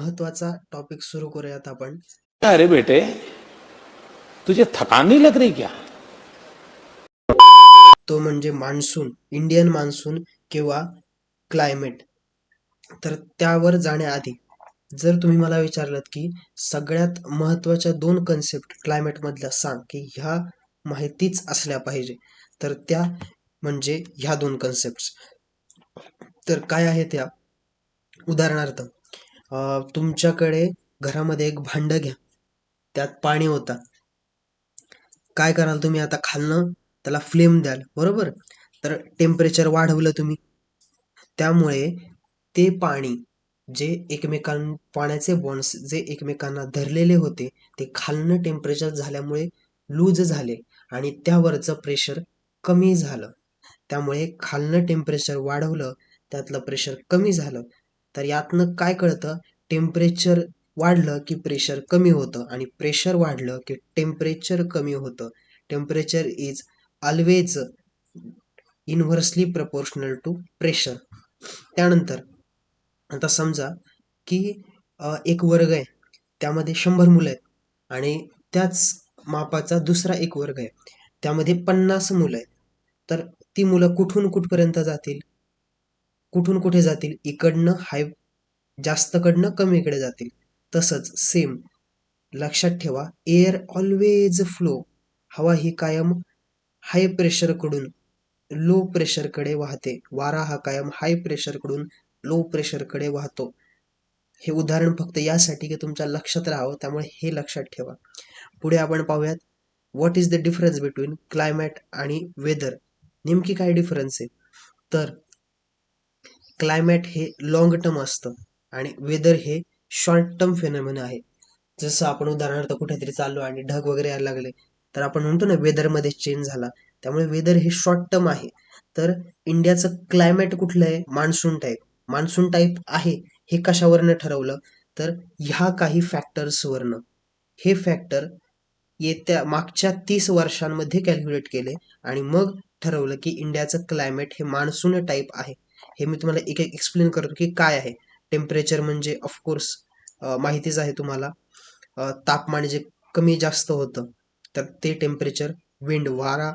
महत्त्वाचा टॉपिक सुरू करूयात आपण. अरे बेटे? तुझे थकान नहीं लग रही क्या? तो म्हणजे मान्सून इंडियन मान्सून किंवा क्लायमेट तर त्यावर जाण्याआधी जर तुम्ही मला विचारलं की सगळ्यात महत्त्वाच्या दोन कन्सेप्ट क्लायमेटमधल्या सांग की ह्या माहितीच असल्या पाहिजे. तर त्या म्हणजे ह्या दोन कन्सेप्ट तर काय आहे त्या उदाहरणार्थ तुमच्याकडे घरामध्ये एक भांडं घ्या. त्यात पाणी होता काय कराल तुम्ही आता? खालनं त्याला फ्लेम द्याल. बरोबर? तर टेम्परेचर वाढवलं तुम्ही. त्यामुळे ते पाणी जे एकमेकां पाण्याचे बॉन्ड्स जे एकमेकांना धरलेले होते ते खालनं टेम्परेचर झाल्यामुळे लूज झाले आणि त्यावरचं प्रेशर कमी झालं. त्यामुळे खालनं टेम्परेचर वाढवलं त्यातलं प्रेशर कमी झालं. तर यातनं काय कळतं? टेम्परेचर वाढलं की प्रेशर कमी होतं आणि प्रेशर वाढलं की टेम्परेचर कमी होतं. Temperature is always inversely proportional to pressure त्यानंतर आता समजा की एक वर्ग आहे त्यामध्ये शंभर मुलं आहेत आणि त्याच मापाचा दुसरा एक वर्ग आहे. त्यामध्ये पन्नास मुलं आहेत. तर ती मुलं कुठून कुठपर्यंत जातील? कुठून कुठे जातील? इकडनं हाय जास्तकडनं कमीकडे जातील. तसंच सेम लक्षात ठेवा एअर ऑलवेज फ्लो हवा ही कायम हाय प्रेशरकडून लो प्रेशरकडे वाहते. वारा हा कायम हाय प्रेशरकडून लो प्रेशरकडे वाहतो. हे उदाहरण फक्त यासाठी की तुमच्या लक्षात राहावं त्यामुळे हे लक्षात ठेवा. पुढे आपण पाहूयात what is the difference between climate आणि वेदर नेमकी काय डिफरन्स आहे? तर क्लायमॅट हे लॉंग टर्म असतं आणि वेदर हे शॉर्ट टर्म फेनॉमेन आहे. जसं आपण उदाहरणार्थ कुठेतरी चाललो आणि ढग वगैरे यायला लागले तर आपण म्हणतो ना वेदरमध्ये चेंज झाला त्यामुळे वेदर हे शॉर्ट टर्म आहे. तर इंडियाचं क्लायमेट कुठलं आहे? मान्सून टाईप मान्सून टाईप आहे हे कशावरनं ठरवलं? तर ह्या काही फॅक्टर्सवरनं हे फॅक्टर येत्या मागच्या तीस वर्षांमध्ये कॅल्क्युलेट केले आणि मग ठरवलं की इंडियाचं क्लायमेट हे मान्सून टाईप आहे. हे मी तुम्हाला एक एक एक्सप्लेन करतो की काय आहे. टेम्परेचर म्हणजे ऑफकोर्स माहितीच आहे तुम्हाला. तापमान जे कमी जास्त होतं तर ते टेम्परेचर विंड वारा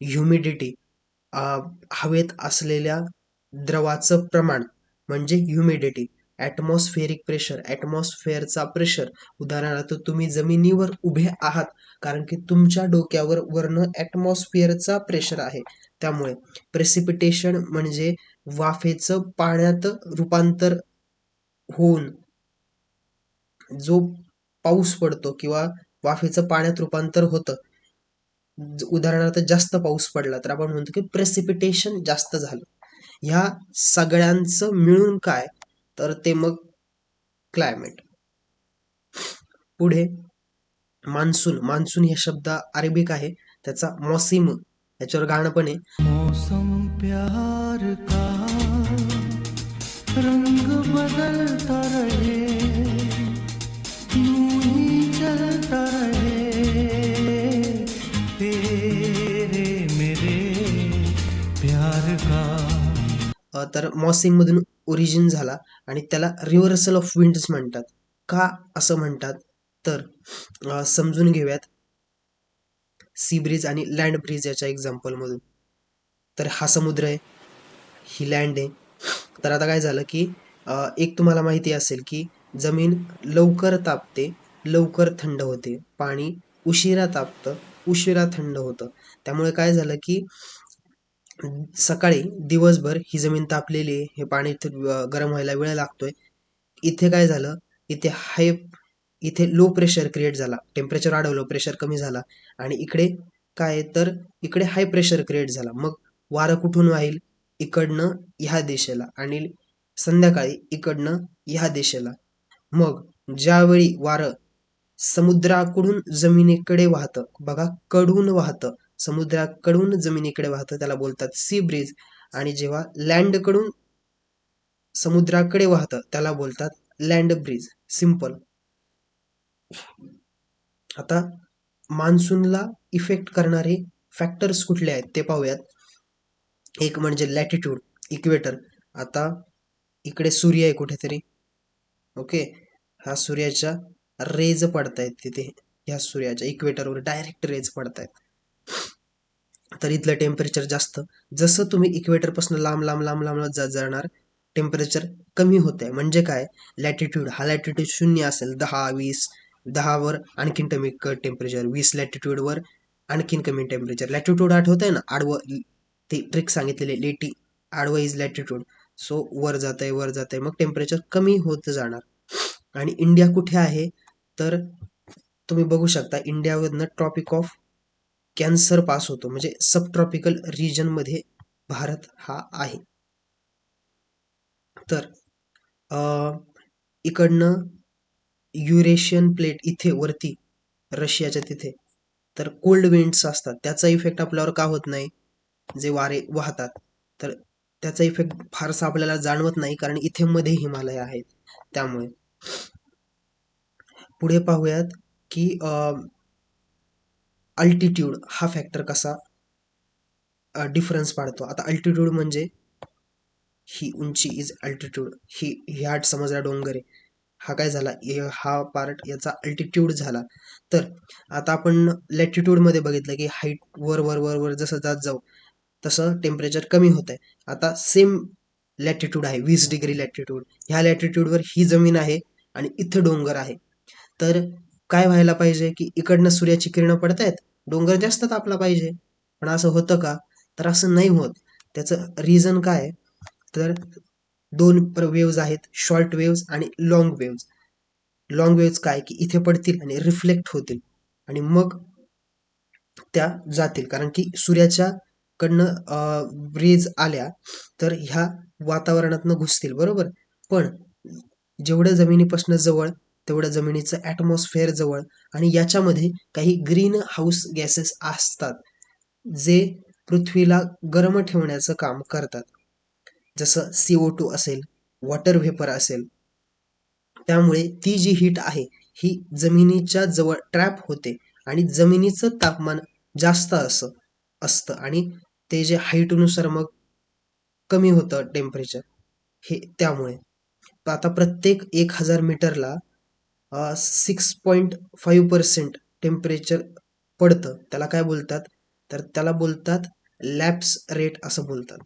ह्युमिडिटी हवेत असलेल्या द्रवाचं प्रमाण म्हणजे ह्युमिडिटी ॲटमॉस्फेरिक प्रेशर ॲटमॉस्फेअरचा प्रेशर उदाहरणार्थ तुम्ही जमिनीवर उभे आहात कारण की तुमच्या डोक्यावर वरनं ॲटमॉस्फिअरचा प्रेशर आहे. त्यामुळे प्रेसिपिटेशन म्हणजे वाफेचं पाण्यात रूपांतर होऊन जो पाऊस पडतो किंवा वाफेचं पाण्यात रूपांतर होतं उदाहरणार्थ जास्त पाऊस पडला तर आपण म्हणतो की प्रेसिपिटेशन जास्त झालं. ह्या सगळ्यांचं मिळून काय? तर ते मग क्लायमेट पुढे मान्सून. मान्सून हे शब्द अरेबिक आहे. त्याचा मॉसिम याच्यावर गाणं पण आहे. तर मॉसिंगमधून मधून ओरिजिन झाला आणि त्याला रिव्हर्सल ऑफ विंड्स म्हणतात. का असं म्हणतात? तर समजून घेऊयात. सी ब्रिज आणि लँड ब्रिज याच्या एक्झाम्पल मधून. तर हा समुद्र आहे. ही लँड आहे. तर आता काय झालं की एक तुम्हाला माहिती असेल की जमीन लवकर तापते लवकर थंड होते. पाणी उशिरा तापतं उशिरा थंड होतं. त्यामुळे काय झालं की सकाळी दिवसभर ही जमीन तापलेली आहे. हे पाणी इथे, गरम व्हायला वेळ लागतोय. इथे काय झालं? इथे हाय इथे लो प्रेशर क्रिएट झाला. टेम्परेचर वाढवलं प्रेशर कमी झाला. आणि इकडे काय तर इकडे हाय प्रेशर क्रिएट झाला. मग वारं कुठून वाहील? इकडनं ह्या दिशेला. आणि संध्याकाळी इकडनं ह्या दिशेला. मग ज्यावेळी वारं समुद्राकडून जमिनीकडे वाहतं बघा कडून वाहतं समुद्राकडून जमिनीकडे वाहतं त्याला बोलतात सी ब्रिज आणि जेव्हा लँडकडून समुद्राकडे वाहतं त्याला बोलतात लँड ब्रिज सिंपल आता मान्सूनला इफेक्ट करणारे फॅक्टर्स कुठले आहेत ते पाहूयात. एक म्हणजे लॅटिट्यूड इक्वेटर आता इकडे सूर्य आहे कुठेतरी. ओके हा सूर्याच्या रेज पडतायत तिथे. ह्या सूर्याच्या इक्वेटरवर डायरेक्ट रेज पडतायत. तर इथलं टेम्परेचर जास्त. जसं तुम्ही इक्वेटरपासून लांब लांब लांब लांब जात जाणार टेम्परेचर कमी होत आहे म्हणजे काय? लॅटिट्यूड हा लॅटिट्यूड शून्य असेल दहा वीस दहावर आणखीन कमी टेम्परेचर वीस लॅटिट्यूडवर आणखीन कमी टेम्परेचर लॅटिट्यूड आठवत आहे ना? आडवं ते ट्रिक सांगितलेले लेटी आडवं इज लॅटिट्यूड सो वर जात आहे वर जात आहे मग टेम्परेचर कमी होत जाणार. आणि इंडिया कुठे आहे? तर तुम्ही बघू शकता इंडियावरनं ट्रॉपिक ऑफ कॅन्सर पास होतो. म्हणजे सब ट्रॉपिकल रिजनमध्ये भारत हा आहे. तर इकडनं युरेशियन प्लेट इथे वरती रशियाच्या तिथे तर कोल्ड विंड्स असतात. त्याचा इफेक्ट आपल्यावर का होत नाही? जे वारे वाहतात. तर त्याचा इफेक्ट फारसा आपल्याला जाणवत नाही कारण इथे मध्ये हिमालय आहेत. त्यामुळे पुढे पाहूयात की अल्टिट्यूड हा फॅक्टर कसा डिफरन्स पाडतो. आता अल्टिट्यूड म्हणजे ही उंची इज अल्टिट्यूड ही ह्या समजला डोंगर. आहे हा काय झाला? हा पार्ट याचा अल्टिट्यूड झाला. तर आता आपण लॅटिट्यूडमध्ये बघितलं की हाईट वर वर वर वर जसं जात जाऊ तसं टेम्परेचर कमी होत आहे आता सेम लॅटिट्यूड आहे वीस डिग्री लॅटिट्यूड ह्या लॅटिट्यूडवर ही जमीन आहे आणि इथं डोंगर आहे. तर काय व्हायला पाहिजे की इकडनं सूर्याची किरणं पडतायत डोंगर जास्त तापला पाहिजे. पण असं होतं का? तर असं नाही होत. त्याचं रिझन काय? तर दोन वेव्ज आहेत शॉर्ट वेव्ज आणि लॉंग वेव्ज लॉंग वेव्ज काय? की इथे पडतील आणि रिफ्लेक्ट होतील. आणि मग त्या जातील. कारण की सूर्याच्या कडनं रेज आल्या तर ह्या वातावरणातनं घुसतील. बरोबर? पण जेवढं जमिनीपासून जवळ तेवढं जमिनीचं ॲटमॉस्फेअर जवळ आणि याच्यामध्ये काही ग्रीन हाऊस गॅसेस असतात जे पृथ्वीला गरम ठेवण्याचं काम करतात. जसं सी ओ टू असेल वॉटर व्हेपर असेल. त्यामुळे ती जी हीट आहे ही जमिनीच्या जवळ ट्रॅप होते आणि जमिनीचं तापमान जास्त असं असतं आणि ते जे हाईटनुसार मग कमी होतं टेम्परेचर हे त्यामुळे. आता प्रत्येक एक हजार मीटरला six point five percent temperature पडतं. त्याला काय बोलतात? तर त्याला बोलतात लॅप्स रेट असं बोलतात.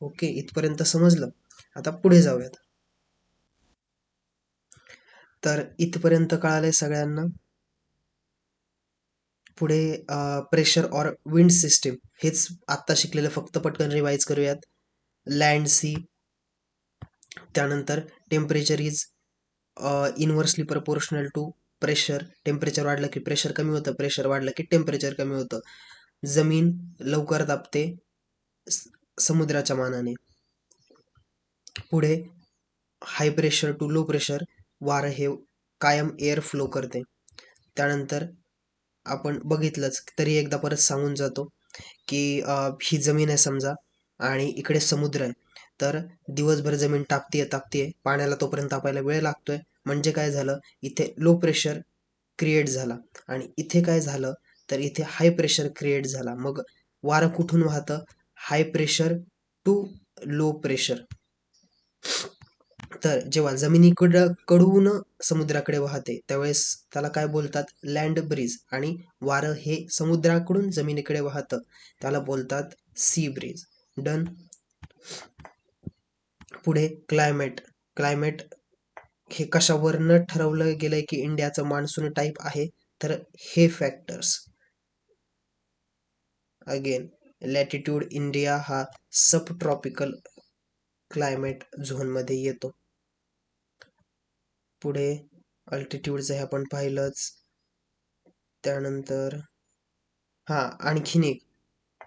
ओके इथपर्यंत समजलं? आता पुढे जाऊयात. तर इथपर्यंत कळालंय सगळ्यांना? पुढे प्रेशर ऑर विंड सिस्टीम हेच आत्ता शिकलेलं फक्त पटकन रिवाईज करूयात. लँड सी त्यानंतर temperature is inversely proportional to pressure temperature वाढलं की प्रेशर कमी होतं प्रेशर वाढलं की टेम्परेचर कमी होतं. जमीन लवकर तापते समुद्राच्या मानाने. पुढे high pressure to low pressure वारं हे कायम एअर फ्लो करते. त्यानंतर आपण बघितलंच तरी एकदा परत सांगून जातो की ही जमीन आहे समजा आणि इकडे समुद्र आहे तर दिवसभर जमीन तापतीये तापतीये पाण्याला तोपर्यंत तापायला वेळ लागतोय. म्हणजे काय झालं? इथे लो प्रेशर क्रिएट झाला. आणि इथे काय झालं? तर इथे हाय प्रेशर क्रिएट झाला. मग वारं कुठून वाहतं? High pressure to low pressure तर जेव्हा जमिनीकडं कडून समुद्राकडे वाहते त्यावेळेस त्याला काय बोलतात? लँड ब्रिज आणि वारं हे समुद्राकडून जमिनीकडे वाहतं. त्याला बोलतात सी ब्रिज डन पुढे क्लायमेट क्लायमेट हे कशावरनं ठरवलं गेलंय की इंडियाचं मान्सून टाईप आहे? तर हे फॅक्टर्स अगेन लॅटिट्यूड इंडिया हा सब ट्रॉपिकल क्लायमेट झोनमध्ये येतो. पुढे अल्टिट्यूडचं हे आपण पाहिलंच. त्यानंतर हा आणखीन एक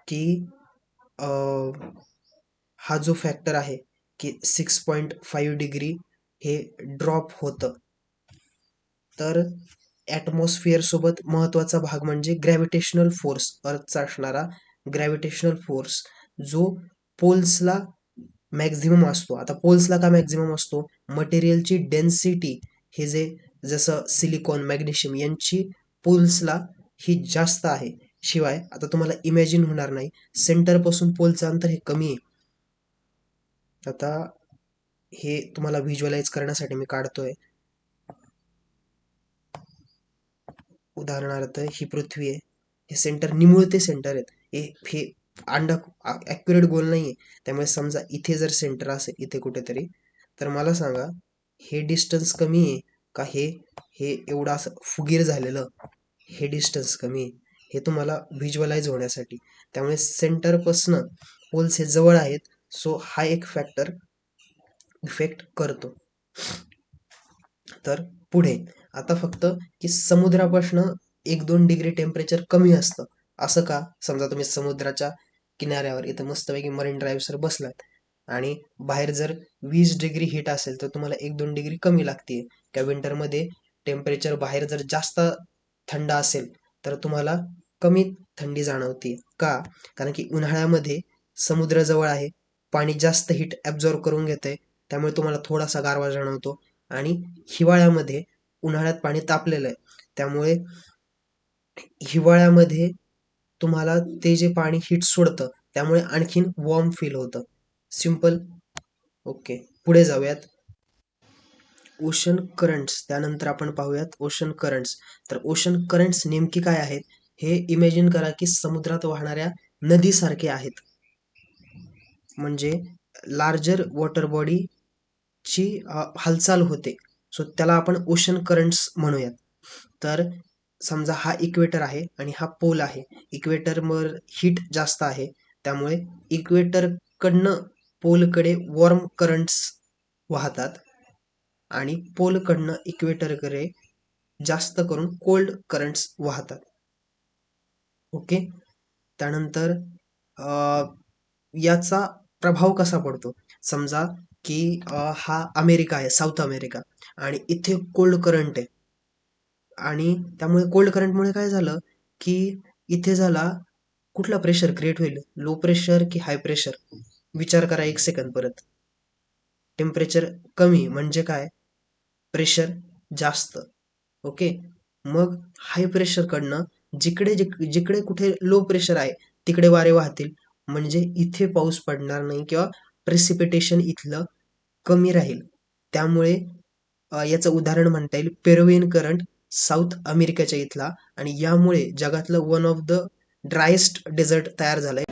की अं, हा जो फॅक्टर आहे की सिक्स पॉईंट फाईव्ह डिग्री हे ड्रॉप होतं. तर ॲटमॉस्फिअरसोबत महत्त्वाचा भाग म्हणजे ग्रॅव्हिटेशनल फोर्स अर्थचा असणारा ग्रॅव्हिटेशनल फोर्स जो पोल्सला मॅक्झिमम असतो. आता पोल्सला का मॅक्झिमम असतो? मटेरियलची डेन्सिटी हे जे जसं सिलिकॉन मॅग्नेशियम यांची पोल्सला ही जास्त आहे. शिवाय आता तुम्हाला इमॅजिन होणार नाही. सेंटरपासून पोलचं अंतर हे कमी आहे. आता हे तुम्हाला व्हिज्युअलाइज करण्यासाठी मी काढतोय. उदाहरणार्थ ही पृथ्वी आहे. हे सेंटर निमुळते सेंटर आहेत. हे हे अंडा ॲक्युरेट गोल नाही आहे त्यामुळे समजा इथे जर सेंटर असेल इथे कुठेतरी तर मला सांगा हे डिस्टन्स कमी आहे का? हे हे एवढं असं फुगीर झालेलं हे डिस्टन्स कमी आहे. हे तुम्हाला व्हिज्युअलाइज होण्यासाठी. त्यामुळे सेंटरपासनं पोल्स हे जवळ आहेत. सो हा एक फॅक्टर इफेक्ट करतो. तर पुढे आता फक्त की समुद्रापासनं एक दोन डिग्री टेम्परेचर कमी असतं. असं का? समजा तुम्ही समुद्राच्या किनाऱ्यावर इथं मस्तपैकी मरीन ड्राईव्हसर बसलात आणि बाहेर जर वीस डिग्री हीट असेल तर तुम्हाला एक दोन डिग्री कमी लागते किंवा विंटरमध्ये टेम्परेचर बाहेर जर जास्त थंड असेल तर तुम्हाला कमी थंडी जाणवते का? कारण की उन्हाळ्यामध्ये समुद्र जवळ आहे पाणी जास्त हीट ॲब्झॉर्व करून घेते त्यामुळे तुम्हाला थोडासा गारवा जाणवतो. आणि हिवाळ्यामध्ये उन्हाळ्यात पाणी तापलेलं आहे. त्यामुळे हिवाळ्यामध्ये तुम्हाला ते जे पाणी हीट सोडतं त्यामुळे आणखीन वॉर्म फील होतं. सिंपल ओके पुढे जाऊयात. ओशन करंट्स त्यानंतर आपण पाहूयात ओशन करंट्स तर ओशन करंट्स नेमकी काय आहेत? हे इमॅजिन करा की समुद्रात वाहणाऱ्या नदीसारखे आहेत. म्हणजे लार्जर वॉटर बॉडी ची हालचाल होते. सो त्याला आपण ओशन करंट्स म्हणूयात. तर समजा हा इक्वेटर आहे आणि हा पोल आहे. इक्वेटरवर हीट जास्त आहे. त्यामुळे इक्वेटरकडनं पोलकडे वॉर्म करंट्स वाहतात आणि पोलकडनं इक्वेटरकडे जास्त करून कोल्ड करंट्स वाहतात. ओके त्यानंतर याचा प्रभाव कसा पडतो? समजा की हा अमेरिका आहे साऊथ अमेरिका. आणि इथे कोल्ड करंट आहे. आणि त्यामुळे कोल्ड करंटमुळे काय झालं की इथे झाला कुठला प्रेशर क्रिएट होईल? लो प्रेशर की हाय प्रेशर विचार करा एक सेकंद परत. टेम्परेचर कमी म्हणजे काय? प्रेशर जास्त. ओके मग हाय प्रेशरकडनं जिकडे जिक- जिकडे कुठे लो प्रेशर आहे तिकडे वारे वाहतील. म्हणजे इथे पाऊस पडणार नाही किंवा प्रेसिपिटेशन इथलं कमी राहील. त्यामुळे याचं उदाहरण म्हणता येईल पेरुवियन करंट साऊथ अमेरिकेच्या इथला आणि यामुळे जगातलं one of the driest desert तयार झालंय.